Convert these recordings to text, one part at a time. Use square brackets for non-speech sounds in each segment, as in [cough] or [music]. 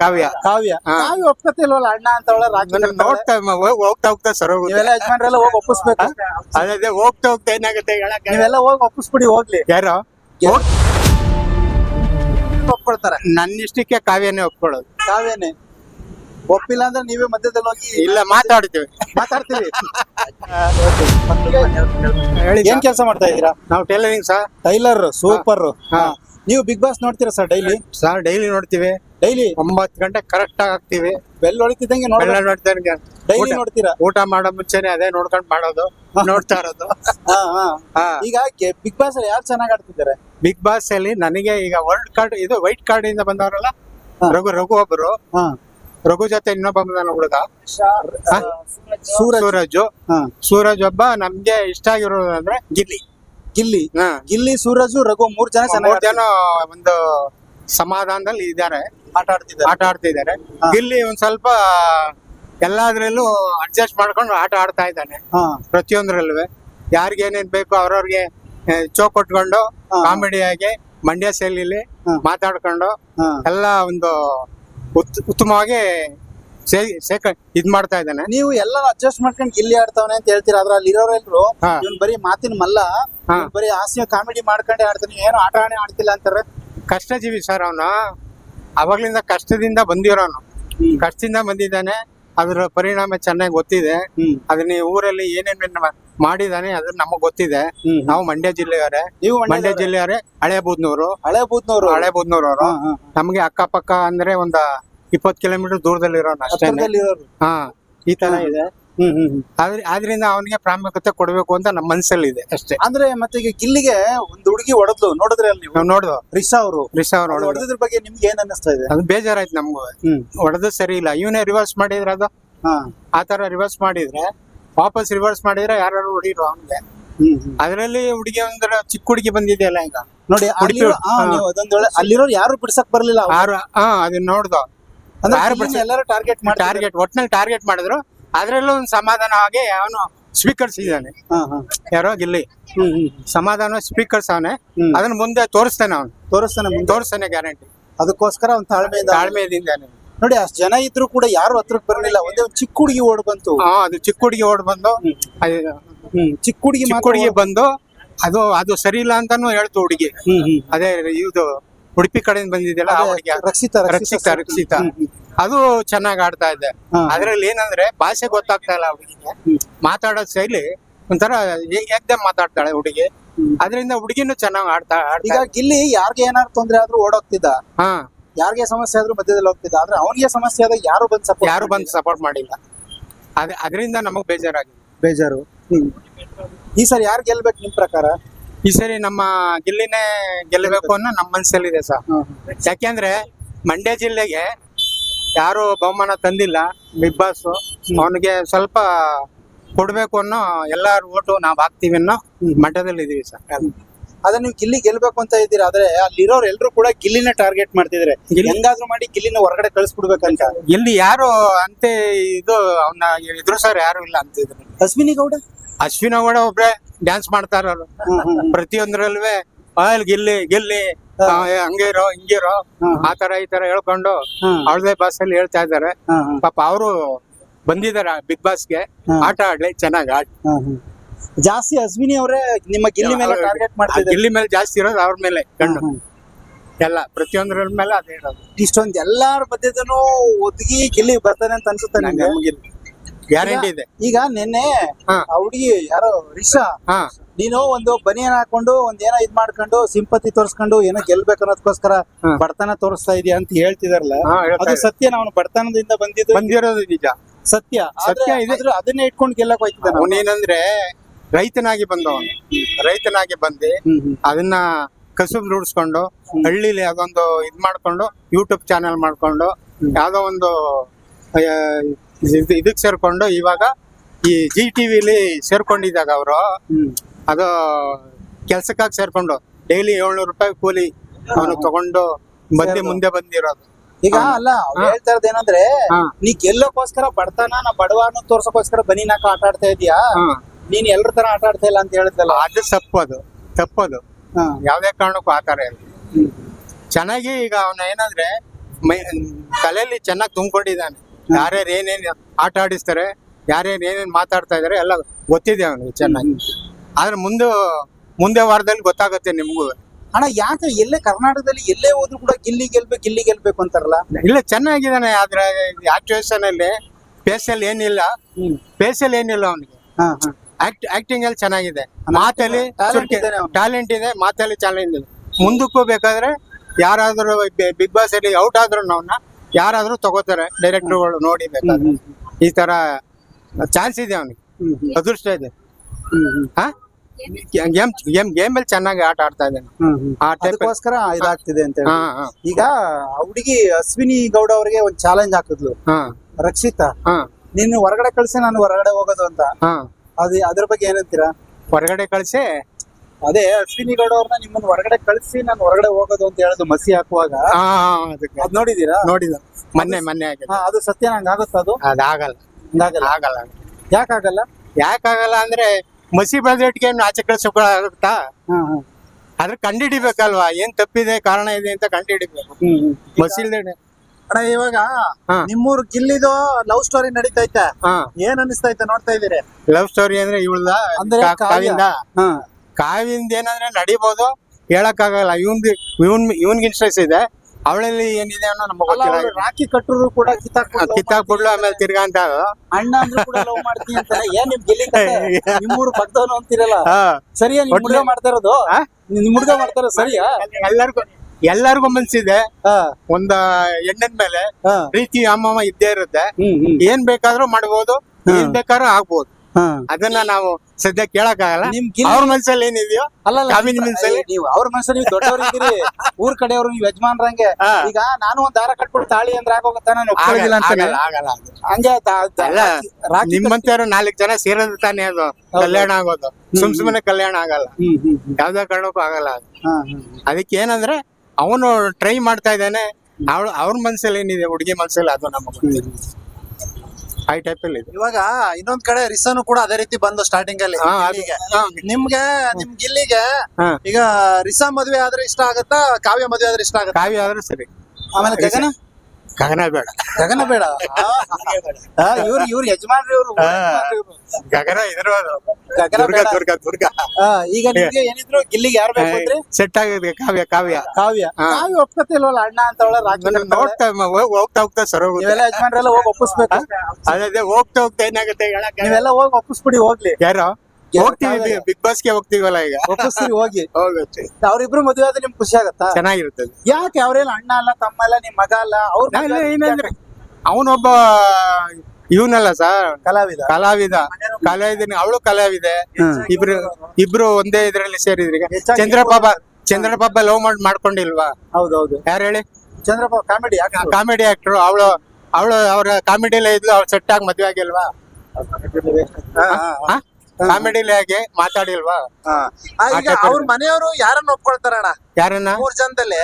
ಕಾವ್ಯ. ಕಾವ್ಯ. ಕಾವ್ಯ. ಒಪ್ಕತಿಲ್ವಲ್ಲ ಅಣ್ಣ ಅಂತ. ನೋಡ್ತಾ ಹೋಗ್ತಾ ಹೋಗ್ತಾ ಸರ್ ನೀವೆಲ್ಲ ಯಜಮಾನ್ರೆಲ್ಲ ಹೋಗಿ ಒಪ್ಪಿಸ್ಬೇಕು. ಅದೇ ಹೋಗ್ತಾ ಹೋಗ್ತಾ ಏನಾಗುತ್ತೆ ಹೇಳಕ್ಕೆ ನೀವೆಲ್ಲ ಹೋಗಿ ಒಪ್ಪಿಸ್ಬಿಡಿ ಹೋಗ್ಲಿ. ಯಾರು? ಒಪ್ಕೊಳ್ತಾರೆ. ನನ್ನ ಇಷ್ಟಕ್ಕೆ ಕಾವ್ಯನೇ ಒಪ್ಕೊಳ್ಳೋದು. ಕಾವ್ಯನೇ. ಒಪ್ಪಿಲ್ಲ ಅಂದ್ರೆ ನೀವೇ ಮಧ್ಯದಲ್ಲಿ ಹೋಗಿ ಇಲ್ಲ ಮಾತಾಡ್ತೀವಿ. ಮಾತಾಡ್ತೀವಿ. [laughs] ಏನ್ ಕೆಲಸ ಮಾಡ್ತಾ ಇದ್ದೀರಾ? ನಾವು ಟೈಲರಿಂಗ್ ಸರ್. Tailor super. ಹಾ. ನೀವು ಬಿಗ್ ಬಾಸ್ ನೋಡ್ತೀರಾ ಸರ್ ಡೈಲಿ? ಸರ್ ಡೈಲಿ ನೋಡ್ತೀವಿ. ಡೈಲಿ ಒಂಬತ್ ಗಂಟೆ ಕರೆಕ್ಟ್ ಆಗಿ ಹಾಕ್ತಿವಿ. ಬೆಲ್ ಹೊಡಿತಿದ್ದಂಗೆ ನೋಡ ಡೈಲಿ ನೋಡ್ತೀರಾ? ಊಟ ಮಾಡೋ ಮುಂಚೆನೆ ಅದೇ ನೋಡ್ಕೊಂಡು ಮಾಡೋದು. ನೋಡ್ತಾ ಇರೋದು. ಹಾ ಹಾ. ಹಾ. ಈಗ ಬಿಗ್ ಬಾಸ್ ಅಲ್ಲಿ ಯಾರು ಚೆನ್ನಾಗಿ ಆಡ್ತಿದ್ದಾರೆ? ಬಿಗ್ ಬಾಸ್ ಅಲ್ಲಿ ನನಗೆ ಈಗ ವರ್ಲ್ಡ್ ಕಾರ್ಡ್ ಇದು ವೈಟ್ ಕಾರ್ಡ್ ಇಂದ ಬಂದವರಲ್ಲ? ಹಾ. ರಘು ರಘು ಒಬ್ರು. ಹಾ. ರಘು ಜೊತೆ ಇನ್ನೊಬ್ಬ ಹುಡುಗ. ಹಾ? ಸೂರಜ್. ಸೂರಜ್. ಹಾ. ಸೂರಜ್ ಒಬ್ಬ ನಮ್ಗೆ ಇಷ್ಟ ಆಗಿರೋದು ಅಂದ್ರೆ ಗಿಲ್ಲಿ. ಗಿಲ್ಲಿ. ಹಾ. ಗಿಲ್ಲಿ ಸೂರಜ್ ರಘು ಮೂರ್ ಜನ ಮೂರ್ ಚೆನ್ನಾಗಿ ಜನ ಒಂದು ಸಮಾಧಾನದಲ್ಲಿ ಇದ್ದಾರೆ. ಆಟ ಆಡ್ತಿದ್ದಾರೆ. ಆಟ ಆಡ್ತಿದ್ದಾರೆ. ಇಲ್ಲಿ ಒಂದ್ ಸ್ವಲ್ಪ ಎಲ್ಲಾದ್ರಲ್ಲೂ ಅಡ್ಜಸ್ಟ್ ಮಾಡ್ಕೊಂಡು ಆಟ ಆಡ್ತಾ ಇದ್ದಾನೆ. ಪ್ರತಿಯೊಂದ್ರಲ್ವೇ ಪ್ರತಿಯೊಂದ್ರಲ್ಲೂ. ಯಾರಿಗೆ ಏನೇನ್ ಬೇಕು ಅವ್ರವ್ರಿಗೆ ಚೋಕ್ ಕೊಟ್ಕೊಂಡು ಕಾಮಿಡಿ ಕಾಮಿಡಿಯಾಗಿ ಮಂಡ್ಯ ಶೈಲಿಲಿ ಮಾತಾಡ್ಕೊಂಡು ಎಲ್ಲ ಒಂದು ಉತ್- ಉತ್ತಮವಾಗಿ ಇದ್ ಮಾಡ್ತಾ ಇದ್ದಾನೆ. ನೀವು ಎಲ್ಲ ಅಡ್ಜಸ್ಟ್ ಮಾಡ್ಕೊಂಡು ಗಿಲ್ಲಿ ಆಡ್ತಾವನೆ ಅಂತ ಹೇಳ್ತೀರಾ? ಅದ್ರಲ್ಲಿ ಇರೋರೆಲ್ರು. ಇವ್ನ್ ಬರೀ ಮಾತಿನ ಮಲ್ಲ. ಬರೀ ಹಾಸ್ಯ ಕಾಮಿಡಿ ಮಾಡ್ಕೊಂಡೆ ಆಡ್ತಾನೆ ಏನು ಆಟ ಆಡೇ ಆಡ್ತಿಲ್ಲ ಅಂತಾರೆ. ಕಷ್ಟಜೀವಿ ಸರ್ ಅವನು. ಅವಾಗ್ಲಿಂದ ಕಷ್ಟದಿಂದ ಬಂದಿರೋನು. ಕಷ್ಟದಿಂದ ಬಂದಿದ್ದಾನೆ ಅದ್ರ ಪರಿಣಾಮ ಚೆನ್ನಾಗಿ ಗೊತ್ತಿದೆ. ಅದನ್ನ ಊರಲ್ಲಿ ಏನೇನ್ ಮಾಡಿದಾನೆ ಅದು ನಮಗ್ ಗೊತ್ತಿದೆ. ನಾವು ಮಂಡ್ಯ ಜಿಲ್ಲೆಯವರೇ. ನೀವು ಮಂಡ್ಯ ಜಿಲ್ಲೆಯವ್ರೆ ಹಳೆ ಬೂದ್ನೂರು. ಹಳೆ ಬೂದ್ನೂರು. ಹಳೆ ಬೂದ್ನೂರು ಅವರು. ನಮ್ಗೆ ಅಕ್ಕಪಕ್ಕ ಅಂದ್ರೆ ಒಂದ ಇಪ್ಪತ್ ಕಿಲೋಮೀಟರ್ ದೂರದಲ್ಲಿ ಇರೋನು ಅಷ್ಟೇ ಇರೋರು ಹಾ ಈ ತರ ಇದೆ. ಆದ್ರೆ ಆದ್ರಿಂದ ಅವನಿಗೆ ಪ್ರಾಮುಖ್ಯತೆ ಕೊಡ್ಬೇಕು ಅಂತ ನಮ್ಮ ಮನಸ್ಸಲ್ಲಿ ಇದೆ ಅಷ್ಟೇ. ಅಂದ್ರೆ ಮತ್ತೆ ಈಗ ಗಿಲ್ಲಿಗೆ ಒಂದು ಹುಡುಗಿ ಹೊಡೆದ್ಲು ನೋಡಿದ್ರೆ ಅಲ್ಲಿ ನೀವು? ನೋಡ್ದು? ರಿಷಾ ಅವರು. ರಿಷಾ ಅವರು ಹೊಡೆದ್ರ. ಬಗ್ಗೆ ನಿಮ್ಗೆ ಏನ್ ಅನ್ನಿಸ್ತಾ ಇದೆ? ಅದು ಬೇಜಾರಾಯ್ತು ನಮ್ಗೂ. ಹ್ಮ್. ಹೊಡೆದು ಸರಿ ಇಲ್ಲ. ಇವನೇ ರಿವರ್ಸ್ ಮಾಡಿದ್ರೆ ಅದು? ಆ ತರ ರಿವರ್ಸ್ ಮಾಡಿದ್ರೆ ವಾಪಸ್ ರಿವರ್ಸ್ ಮಾಡಿದ್ರೆ ಯಾರು ಹೊಡಿರು ಅವನ್ಗೆ. ಅದರಲ್ಲಿ ಹ್ಮ್. ಅದ್ರಲ್ಲಿ ಹುಡುಗಿ ಒಂದ್ರ ಚಿಕ್ಕ ಹುಡುಗಿ ಬಂದಿದೆಯಲ್ಲ ಈಗ? ನೋಡಿ ಅಲ್ಲಿರೋ- ಅಲ್ಲಿರೋರು ಯಾರು ಬಿಡ್ಸಕ್ ಬರ್ಲಿಲ್ಲ. ಯಾರು ಹಾ ಅದನ್ನ ನೋಡ್ದು. ಎಲ್ಲರೂ ಟಾರ್ಗೆಟ್ ಮಾಡಿ ಟಾರ್ಗೆಟ್ ಒಟ್ನಲ್ಲಿ ಟಾರ್ಗೆಟ್ ಮಾಡಿದ್ರು. ಅದ್ರಲ್ಲೂ ಒಂದು ಸಮಾಧಾನವಾಗಿ ಅವನು ಸ್ವೀಕರಿಸಿದ್ದಾನೆ ಯಾರೋ ಗಿಲ್ಲಿ. ಹ್ಮ್ ಸಮಾಧಾನ ಸ್ಪೀಕರ್ಸ್ ಅವನೇ. ಹ್ಮ್. ಅದನ್ನ ಮುಂದೆ ತೋರಿಸ್ತಾನೆ ಅವನು. ತೋರಿಸ್ತಾನೆ ಮುಂದೆ? ತೋರಿಸ್ತಾನೆ ಗ್ಯಾರಂಟಿ ಅದಕ್ಕೋಸ್ಕರ ಒಂದ್ ತಾಳ್ಮೆಯಿಂದ ತಾಳ್ಮೆಯಿಂದಾನೆ ನೋಡಿ ಅಷ್ಟು ಜನ ಇದ್ರು ಕೂಡ ಯಾರು ಹತ್ರಕ್ ಬರಲಿಲ್ಲ. ಒಂದೇ ಒಂದು ಚಿಕ್ಕ ಹುಡುಗಿ ಓಡ್ ಬಂತು. ಹಾ ಅದು ಚಿಕ್ಕ ಹುಡುಗಿ ಓಡ್ ಬಂದು ಚಿಕ್ಕ ಹುಡುಗಿ ಚಿಕ್ಕ ಹುಡುಗಿ ಬಂದು ಅದು ಅದು ಸರಿ ಇಲ್ಲ ಅಂತಾನು ಹೇಳ್ತು ಹುಡುಗಿ. ಅದೇ ಇದು ಉಡುಪಿ ಕಡೆಯಿಂದ ಬಂದಿದೆಯಲ್ಲ ರಕ್ಷಿತ ರಕ್ಷಿತ ರಕ್ಷಿತ. ಅದು ಚೆನ್ನಾಗಿ ಆಡ್ತಾ ಇದೆ. ಹಾ. ಅದ್ರಲ್ಲಿ ಏನಂದ್ರೆ ಭಾಷೆ ಗೊತ್ತಾಗ್ತಾ ಇಲ್ಲ ಹುಡುಗಿಗೆ. ಮಾತಾಡೋ ಶೈಲಿ ಒಂಥರ ಏಕ್ದಮ್ ಮಾತಾಡ್ತಾಳೆ ಹುಡುಗಿ. ಅದರಿಂದ ಹುಡುಗಿನು ಚೆನ್ನಾಗಿ ಆಡ್ತಾ ಈಗ ಗಿಲ್ಲಿ ಯಾರ್ಗೆ ಏನಾದ್ರು ತೊಂದ್ರೆ ಆದ್ರೂ ಓಡೋಗ್ತಿದ್ದ? ಹಾ. ಯಾರಿಗೆ ಸಮಸ್ಯೆ ಆದ್ರೂ ಮಧ್ಯದಲ್ಲಿ ಹೋಗ್ತಿದ್ದ? ಆದ್ರೆ ಅವನಿಗೆ ಸಮಸ್ಯೆ ಆದಾಗ ಯಾರು ಬಂದ್ ಸಪೋರ್ಟ್ ಯಾರು ಬಂದು ಸಪೋರ್ಟ್ ಮಾಡಿಲ್ಲ. ಅದ್ ಅದರಿಂದ ನಮಗ್ ಬೇಜಾರಾಗಿದೆ. ಬೇಜಾರು. ಈ ಸರಿ ಯಾರು ಗೆಲ್ಬೇಕು ನಿಮ್ ಪ್ರಕಾರ? ಈ ಸರಿ ನಮ್ಮ ಗಿಲ್ಲಿನೇ ಗೆಲ್ಲಬೇಕು ಅನ್ನೋ ನಮ್ಮ ಮನಸ್ಸಲ್ಲಿದೆ ಸರ್. ಯಾಕೆಂದ್ರೆ ಮಂಡ್ಯ ಜಿಲ್ಲೆಗೆ ಯಾರು ಬಹುಮಾನ ತಂದಿಲ್ಲ ಬಿಗ್ ಬಾಸ್ ಅವನಿಗೆ ಸ್ವಲ್ಪ ಕೊಡ್ಬೇಕು ಅನ್ನೋ ಎಲ್ಲಾರು ಓಟು ನಾವು ಹಾಕ್ತಿವಿ ಅನ್ನೋ ಮಠದಲ್ಲಿ ಇದೀವಿ ಸರ್. ಅದನ್ನ ನೀವು ಗಿಲ್ಲಿ ಗೆಲ್ಬೇಕು ಅಂತ ಇದ್ದೀರಾ ಆದ್ರೆ ಅಲ್ಲಿರೋರು ಎಲ್ಲರೂ ಕೂಡ ಗಿಲ್ಲಿನ ಟಾರ್ಗೆಟ್ ಮಾಡ್ತಿದ್ರೆ. ಹೆಂಗಾದ್ರೂ ಮಾಡಿ ಗಿಲ್ಲಿನ ಹೊರಗಡೆ ಕಳಿಸ್ಬಿಡ್ಬೇಕಂತ. ಇಲ್ಲಿ ಯಾರು ಅಂತೆ ಇದು ಅವನ್ನ ಎದುರಿಸೋರು ಯಾರು ಇಲ್ಲ ಅಂತಿದ್ರು ಅಶ್ವಿನಿ ಗೌಡ? ಅಶ್ವಿನ ಗೌಡ ಒಬ್ರೆ ಡ್ಯಾನ್ಸ್ ಮಾಡ್ತಾರ. ಪ್ರತಿಯೊಂದ್ರಲ್ವೇ ಗಿಲ್ಲಿ ಗಿಲ್ಲಿ ಆ, ಹಂಗಿರೋ ಹಿಂಗಿರೋ ಆತರ ಆ ತರ ಈ ತರ ಹೇಳ್ಕೊಂಡು ಅವಳದೇ ಭಾಷೆಯಲ್ಲಿ ಹೇಳ್ತಾ ಇದ್ದಾರೆ. ಹ್ಮ್, ಪಾಪ ಅವರು ಬಂದಿದಾರ ಬಿಗ್ ಬಾಸ್ಗೆ. ಗೆ ಆಟ ಆಡ್ಲಿ ಚೆನ್ನಾಗಿ ಹ್ಮ್. ಜಾಸ್ತಿ ಅಶ್ವಿನಿ ಅವರೇ ನಿಮ್ಮ ಗಿಲ್ಲಿ ಮೇಲೆ ಟಾರ್ಗೆಟ್ ಮಾಡ್ತಾರೆ ಮಾಡ್ತಿದ್ದಾರೆ ಗಿಲ್ಲಿ ಮೇಲೆ ಜಾಸ್ತಿ ಇರೋದು ಅವ್ರ ಮೇಲೆ ಕಣ್ಣು ಹ್ಮ್, ಎಲ್ಲ ಪ್ರತಿಯೊಂದ್ರ ಮೇಲೆ ಅದೇ ಇರೋದು. ಇಷ್ಟೊಂದ್ ಎಲ್ಲಾರ ಮಧ್ಯದನು ಒದಗಿ ಗಿಲ್ಲಿ ಬರ್ತಾನೆ ಅಂತ ಅನ್ಸುತ್ತೆ ನಿಮ್ಗೆ? ಗ್ಯಾರಂಟಿ ಇದೆ. ಈಗ ನಿನ್ನೆ. ಆ ಹುಡುಗಿ ಯಾರೋ ರಿಷಾ ಹಾ. ನೀನು ಒಂದು ಬನಿಯನ್ ಹಾಕೊಂಡು ಒಂದ್ ಏನೋ ಇದ್ ಮಾಡ್ಕೊಂಡು ಸಿಂಪತಿ ತೋರ್ಸ್ಕೊಂಡು ಏನೋ ಗೆಲ್ಬೇಕು ಅನ್ನೋದಕ್ಕೋಸ್ಕರ ಬಡತನ ತೋರಿಸ್ತಾ ಇದೀಯ ಅಂತ ಹೇಳ್ತಿದಾರಲ್ಲ? ಅದು ಸತ್ಯ ನಾವು ಬಡತನದಿಂದ ಬಂದಿದ್ದು? ಬಂದಿರೋದು ನಿಜ. ಸತ್ಯ. ಸತ್ಯ ಇದ್ರೆ ಇದೆ. ಇದೆ ಅದನ್ನೇ ಇಟ್ಕೊಂಡು ಗೆಲ್ಲಕ್ ಹೋಯ್ತಿದ್ದಾನೆ ಅವನೇನಂದ್ರೆ ರೈತನಾಗಿ ಬಂದವನು. ರೈತನಾಗಿ ಬಂದು ಅದನ್ನ ಕಸುಬ್ ರೂಢಿಸ್ಕೊಂಡು ಹಳ್ಳಿಲಿ ಅದೊಂದು ಇದ್ ಮಾಡ್ಕೊಂಡು ಯೂಟ್ಯೂಬ್ ಚಾನೆಲ್ ಮಾಡ್ಕೊಂಡು ಯಾವ್ದೋ ಒಂದು ಆ, ಇದ್- ಇದಕ್ ಸೇರ್ಕೊಂಡು ಇವಾಗ ಈ ಜಿ ಟಿವಿಲಿ ಸೇರ್ಕೊಂಡಿದ್ದಾಗ ಅವರು ಅದು ಕೆಲ್ಸಕ್ಕಾಗಿ ಸೇರ್ಕೊಂಡು ಡೈಲಿ ಏಳ್ನೂರು ರೂಪಾಯಿ ಕೂಲಿ ಅವನು ತಗೊಂಡು ಮಧ್ಯೆ ಮುಂದೆ ಬಂದಿರೋದು. ಈಗ ಅಲ್ಲ. ಹೇಳ್ತಾ ಇರೋದು ಏನಂದ್ರೆ ನೀ ಗೆಲ್ಲೋಕೋಸ್ಕರ ಬಡತನ ನಾ ಬಡವ ಅನ್ನೋ ತೋರ್ಸಕ್ಕೋಸ್ಕರ ಬನಿನಾಕ ಆಟ ಆಡ್ತಾ ಇದೀಯಾ. ನೀನ್ ಎಲ್ರ ತರ ಆಟ ಆಡ್ತಾ ಇಲ್ಲ ಅಂತ ಹೇಳ್ತಲ್ಲ ಅದು ತಪ್ಪದು ತಪ್ಪದು. ಯಾವ್ದೇ ಕಾರಣಕ್ಕೂ ಆ ತರ ಇಲ್ಲ. ಚೆನ್ನಾಗಿ ಈಗ ಅವನ ಏನಂದ್ರೆ ಮೈ ಕಲೆಯಲ್ಲಿ ಚೆನ್ನಾಗಿ ತುಂಬಿಕೊಂಡಿದ್ದಾನೆ. ಯಾರ್ಯಾರು ಏನೇನು ಆಟ ಆಡಿಸ್ತಾರೆ ಯಾರ್ಯಾರು ಏನೇನು ಮಾತಾಡ್ತಾ ಇದಾರೆ ಎಲ್ಲ ಗೊತ್ತಿದೆ ಅವನಿಗೆ ಚೆನ್ನಾಗಿ. ಆದ್ರೆ ಮುಂದೆ ಮುಂದೆ ವಾರದಲ್ಲಿ ಗೊತ್ತಾಗುತ್ತೆ ನಿಮ್ಗೂ. ಅಣ್ಣ ಯಾಕೆ ಎಲ್ಲೇ ಕರ್ನಾಟಕದಲ್ಲಿ ಎಲ್ಲೇ ಹೋದ್ರು ಕೂಡ ಗಿಲ್ಲಿ ಗೆಲ್ಬೇಕು ಗಿಲ್ಲಿ ಗೆಲ್ಬೇಕು ಅಂತಾರಲ್ಲ? ಇಲ್ಲ ಚೆನ್ನಾಗಿದ್ದಾನೆ ಆದ್ರೆ ಆಕ್ಚುಯೇಷನ್ ಅಲ್ಲಿ ಫೇಸಲ್ಲಿ ಏನಿಲ್ಲ. ಫೇಸಲ್ಲಿ ಏನಿಲ್ಲ ಅವನಿಗೆ. ಹಾ ಹಾ. ಆಕ್ಟ್ ಆಕ್ಟಿಂಗ್ ಅಲ್ಲಿ ಚೆನ್ನಾಗಿದೆ. ಮಾತಲ್ಲಿ. ಟ್ಯಾಲೆಂಟ್ ಇದೆ ಮಾತಲ್ಲಿ ಚೆನ್ನಾಗಿದೆ ಮುಂದಕ್ಕೂ ಬೇಕಾದ್ರೆ ಯಾರಾದ್ರೂ ಬಿಗ್ ಬಾಸ್ ಅಲ್ಲಿ ಔಟ್ ಆದ್ರೂ ನಾವ್ನ ಯಾರಾದ್ರೂ ತಗೋತಾರೆ ಡೈರೆಕ್ಟರ್ಗಳು ನೋಡಿ ಬೇಕಾದ್ರೆ. ಈ ತರ ಚಾನ್ಸ್ ಇದೆ ಅವನಿಗೆ. ಅದೃಷ್ಟ ಇದೆ. ಹಾ? ಗೇಮ್ ಗೇಮ್ ಗೇಮ್ ಅಲ್ಲಿ ಚೆನ್ನಾಗಿ ಆಟ ಆಡ್ತಾ ಇದ್ದಾನೆ. ಆ ಇದಾಗ್ತಿದೆ ಅಂತ ಹೇಳಿ ಹಾ ಹಾ. ಈಗ ಹುಡುಗಿ ಅಶ್ವಿನಿ ಗೌಡ ಅವರಿಗೆ ಒಂದು ಚಾಲೆಂಜ್ ಹಾಕಿದ್ಲು. ಹಾ. ರಕ್ಷಿತಾ. ಹಾ. ನೀನು ಹೊರಗಡೆ ಕಳಿಸಿ ನಾನು ಹೊರಗಡೆ ಹೋಗೋದು ಅಂತ. ಹಾ. ಅದೇ ಅದ್ರ ಬಗ್ಗೆ ಏನಂತೀರಾ? ಹೊರಗಡೆ ಕಳ್ಸಿ ಅದೇ ಅಶ್ವಿನಿ ಗೌಡ ಅವ್ರನ್ನ ನಿಮ್ಮನ್ನ ಹೊರಗಡೆ ಕಳಿಸಿ ನಾನು ಹೊರಗಡೆ ಹೋಗೋದು ಅಂತ ಹೇಳೋದು ಮಸಿ ಹಾಕುವಾಗ. ಅದ್ ನೋಡಿದೀರಾ? ನೋಡಿದ ಮೊನ್ನೆ ಮೊನ್ನೆ ಆಗಿದೆ ಹಾ ಅದು ಸತ್ಯ ನಂಗೆ ಆಗುತ್ತಾ ಅದು? ಅದಾಗಲ್ಲ ಹಂಗಾಗಲ್ಲ? ಆಗಲ್ಲ. ಯಾಕಾಗಲ್ಲ ಯಾಕಾಗಲ್ಲ ಅಂದ್ರೆ ಮಸಿ ಬೆಳೆದಿಟ್ಗೆ ಆಚೆ ಹಾ ಅದ್ರ ಕಂಡಿಡಿಬೇಕಲ್ವಾ? ಏನ್ ತಪ್ಪಿದೆ ಕಾರಣ ಇದೆ ಅಂತ ಕಂಡಿಡಿಬೇಕು. ಹ್ಮ್ ಹ್ಮ್. ಮಸಿ ಇಲ್ದೇನೆ. ಅಣ್ಣ ಇವಾಗ ಹಾ. ನಿಮ್ಮೂರ್ ಗಿಲ್ಲಿದು ಲವ್ ಸ್ಟೋರಿ ನಡೀತೈತೆ. ಹಾ. ಏನ್ ಅನಿಸ್ತೈತೆ ನೋಡ್ತಾ ಇದೀರಿ ಲವ್ ಸ್ಟೋರಿ ಅಂದ್ರೆ ಇವಳ್ದ? ಅಂದ್ರೆ ಕಾ- ಕಾವ್ಯ. ಕಾವಿಂದ ಹಾ. ಕಾವಿಂದ ಏನಂದ್ರೆ ನಡಿಬಹುದು ಹೇಳಕ್ಕಾಗಲ್ಲ. ಇವನ್ ಇವನ್ ಇವನ್ಗೆ ಇನ್ಸ್ಟ್ರೆಸ್ ಇದೆ. ಅವಳಲ್ಲಿ ಏನಿದೆ ಅನ್ನೋ ನಮಗೆ ಗೊತ್ತಿಲ್ಲ. ರಾಕಿ ರಾಖಿ ಕಟ್ಟರು ಕೂಡ ಕಿತ್ತಾಕ್ ಬಿಡ್ಲು ಆಮೇಲೆ ತಿರ್ಗಾ ಅಂತ. ಅಣ್ಣ ಅಂದ್ರೂ ಕೂಡ ಲವ್ ಮಾಡ್ತೀನಿ ಅಂತ ಏನ್ ನಿಮ್ ಗಿಲ್ಲಿ? [laughs] ನಿಮ್ಮೂರು ಪಕ್ಕದವನು ಅಂತೀರಲ್ಲ. ಹಾ. ಸರಿಯಾ ನಿಮ್ ಹುಡುಗ ಮಾಡ್ತಾ ಇರೋದು? ನಿಮ್ ಹುಡುಗ ಮಾಡ್ತಾ ಸರಿಯಾ? ಎಲ್ಲರಿಗೂ ಎಲ್ಲರಿಗೂ ಮನ್ಸಿದೆ. ಒಂದ ಹೆಣ್ಣಿನ ಮೇಲೆ ಪ್ರೀತಿ ಅಮ್ಮಮ್ಮ ಇದ್ದೇ ಇರುತ್ತೆ. ಏನ್ ಬೇಕಾದ್ರೂ ಮಾಡ್ಬೋದು ಏನ್ ಬೇಕಾದ್ರೂ ಆಗ್ಬೋದು. ಅದನ್ನ ನಾವು ಸದ್ಯ ಕೇಳಕ್ಕಾಗಲ್ಲ. ಅವ್ರ ಮನ್ಸಲ್ಲಿ ಏನಿದೆಯೋ? ಅಲ್ಲ ಕಾಮಿನಿ ಮನ್ಸಲ್ಲಿ? ನೀವು ಅವ್ರ ಮನ್ಸಲ್ಲಿ ನೀವು ದೊಡ್ಡವರಿದ್ದೀರಿ [laughs] ಊರ್ ಕಡೆಯವರು ನೀವು ಯಜಮಾನ್ರಂಗೆ. ಈಗ ನಾನು ಒಂದ್ ದಾರ ಕಟ್ಬಿಟ್ಟು ತಾಳಿ ಅಂದ್ರೆ ಆಗೋಗುತ್ತಾ ನಾನು ಒಪ್ಕೊಳ್ಳೋದಿಲ್ಲ ಆಗಲ್ಲ. ಹಂಗೆ ನಿಮ್ಮಂತವ್ರು ನಾಲ್ಕು ಜನ ಸೇರೋದು ತಾನೇ ಅದು. ಕಲ್ಯಾಣ ಆಗೋದು. ಸುಮ್ ಸುಮ್ಮನೆ ಕಲ್ಯಾಣ ಆಗಲ್ಲ. ಯಾವ್ದೇ ಕಾರಣಕ್ಕೂ ಆಗಲ್ಲ ಅದು. ಅದಕ್ಕೆ ಏನಂದ್ರೆ ಅವನು ಟ್ರೈ ಮಾಡ್ತಾ ಇದ್ದಾನೆ. ಅವಳ ಅವ್ರ ಮನ್ಸಲ್ಲಿ ಏನಿದೆ? ಹುಡುಗಿ ಮನ್ಸಲ್ಲಿ ಅದು ನಮಗೆ ಆ ಟೈಪ್ ಅಲ್ಲಿ ಇದೆ ಇವಾಗ ಇನ್ನೊಂದ್ ಕಡೆ ರಿಸನು ಕೂಡ ಅದೇ ರೀತಿ ಬಂದು ಸ್ಟಾರ್ಟಿಂಗ್ ಅಲ್ಲಿ ಹಾ, ಅದು-. ಹಾ. ನಿಮ್ಗೆ ನಿಮ್ ಗಿಲ್ಲಿಗೆ ಹಾ. ಈಗ ರಿಸಾ ಮದ್ವೆ ಆದ್ರೆ ಇಷ್ಟ ಆಗತ್ತಾ ಕಾವ್ಯ ಮದ್ವೆ ಆದ್ರೆ ಇಷ್ಟ ಆಗತ್ತಾ ಕಾವ್ಯ ಆದ್ರೂ ಸರಿ ಆಮೇಲೆ ಗಗನ ಗಗನ ಬೇಡ. ಗಗನ ಬೇಡ. ಇವ್ರ ಇವ್ರು ಯಜಮಾನ್ರಿ ಇವ್ರು. ಗಗನ ಇದ್ರು ಗಗನ ದುರ್ಗ ಬೇಡ. ದುರ್ಗ ದುರ್ಗ. ಆ, ಈಗ ನಿಮ್ಗೆ ಏನಿದ್ರು ಗಿಲ್ಲಿಗೆ ಯಾರು ಬೇಕು ಅಂದ್ರೆ? ಸೆಟ್ ಆಗಿದೆ ಕಾವ್ಯ ಕಾವ್ಯ. ಕಾವ್ಯ. ಹಾ. ಕಾವ್ಯ ಒಪ್ಕತಿಲ್ವಲ್ಲ ಅಣ್ಣ ಅಂತ ಅವಳ ರಾಜ್ಯ ಅದನ್ನ. ನೋಡ್ತಾ ಮ- ಹೋಗ್- ಹೋಗ್ತಾ ಹೋಗ್ತಾ ಸರ್ ನೀವೆಲ್ಲ ಯಜಮಾನ್ರೆಲ್ಲ ಹೋಗಿ ಒಪ್ಪಿಸ್ಬೇಕು. ಅದೇ ಹೋಗ್ತಾ ಹೋಗ್ತಾ ಏನಾಗುತ್ತೆ ಹೇಳಕ್ಕೆ? ನೀವೆಲ್ಲ ಹೋಗಿ ಒಪ್ಪಿಸ್ಬಿಡಿ ಹೋಗ್ಲಿ. ಯಾರು? ಹೋಗ್ತೀವಿ ಬಿಗ್ ಬಾಸ್ಗೆ ಹೋಗ್ತೀವಲ್ಲ ಈಗ? ಹೋಗಿ. [laughs] ಹೋಗುತ್ತೆ. ಅವ್ರಿಬ್ರು ಮದುವೆ ಆದ್ರೆ ನಿಮ್ ಖುಷಿ ಆಗತ್ತಾ? ಚೆನ್ನಾಗಿರುತ್ತೆ ಯಾಕೆ ಅವ್ರೆಲ್ಲ ಅಣ್ಣ ಅಲ್ಲ ತಮ್ಮ ಅಲ್ಲ ನಿಮ್ ಮಗ ಅಲ್ಲ ಅವ್ರ ಏನಂದ್ರೆ ಅವನೊಬ್ಬ ಇವನಲ್ಲ ಸರ್ ಕಲಾವಿದ. ಕಲಾವಿದ. ಕಲಾವಿದ ಅವಳು ಕಲಾವಿದೆ. ಇಬ್ರು ಇಬ್ರು ಒಂದೇ ಇದ್ರಲ್ಲಿ ಸೇರಿದ್ರಿ. ಚಂದ್ರಪಾಬ ಚಂದ್ರಪಾಪ ಚಂದ್ರಪಾಪ ಲವ್ ಮಾಡ್ ಮಾಡ್ಕೊಂಡಿಲ್ವಾ? ಹೌದೌದು. ಯಾರು ಹೇಳಿ? ಚಂದ್ರಪ್ಪ ಕಾಮಿಡಿ ಕಾಮಿಡಿ ಆಕ್ಟರ್ ಅವಳು ಅವಳು ಅವ್ರ ಎಲ್ಲ ಇದ್ಲು ಅವ್ಳು ಸೆಟ್ ಆಗಿ ಮದ್ವೆ ಆಗಿಲ್ವಾ? ಕಾಮಿಡಿಲಿ ಹಾಗೆ ಮಾತಾಡಿಲ್ವಾ? ಈಗ ಅವ್ರ ಮನೆಯವರು ಯಾರನ್ನ ಒಪ್ಕೊಳ್ತಾರಣ್ಣ? ಯಾರನ್ನ? ಮೂರ್ ಜನದಲ್ಲಿ.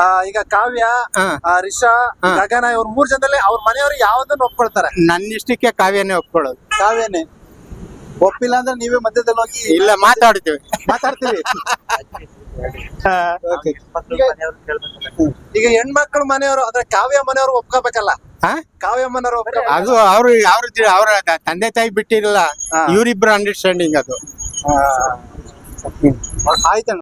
ಆ, ಈಗ ಕಾವ್ಯ ಹಾ. ಆ, ರಿಷಾ ಹಾ. ಗಗನ ಇವ್ರ ಮೂರ್ ಜನದಲ್ಲಿ ಅವ್ರ ಮನೆಯವರು ಯಾವ್ದನ್ನ ಒಪ್ಕೊಳ್ತಾರೆ? ನನ್ನ ಇಷ್ಟಕ್ಕೆ ಕಾವ್ಯನೇ ಒಪ್ಕೊಳ್ಳೋದು. ಕಾವ್ಯನೇ. ಒಪ್ಪಿಲ್ಲ ಅಂದ್ರೆ ನೀವೇ ಮಧ್ಯದಲ್ಲಿ ಹೋಗಿ ಇಲ್ಲ ಮಾತಾಡ್ತೀವಿ. ಮಾತಾಡ್ತೀವಿ. [laughs] Okay. ಈಗ ಹೆಣ್ಮಕ್ಳ ಮನೆಯವರು ಅಂದ್ರೆ ಕಾವ್ಯ ಮನೆಯವರು ಒಪ್ಕೋಬೇಕಲ್ಲ? ಅದು ಅವ್ರು ಅವ್ರ ಅವ್ರ ತಂದೆ ತಾಯಿ ಬಿಟ್ಟಿರಲ್ಲ. ಇವ್ರಿಬ್ರು ಅಂಡರ್ಸ್ಟ್ಯಾಂಡಿಂಗ್ ಅದು. ಆಯ್ತಣ್ಣ.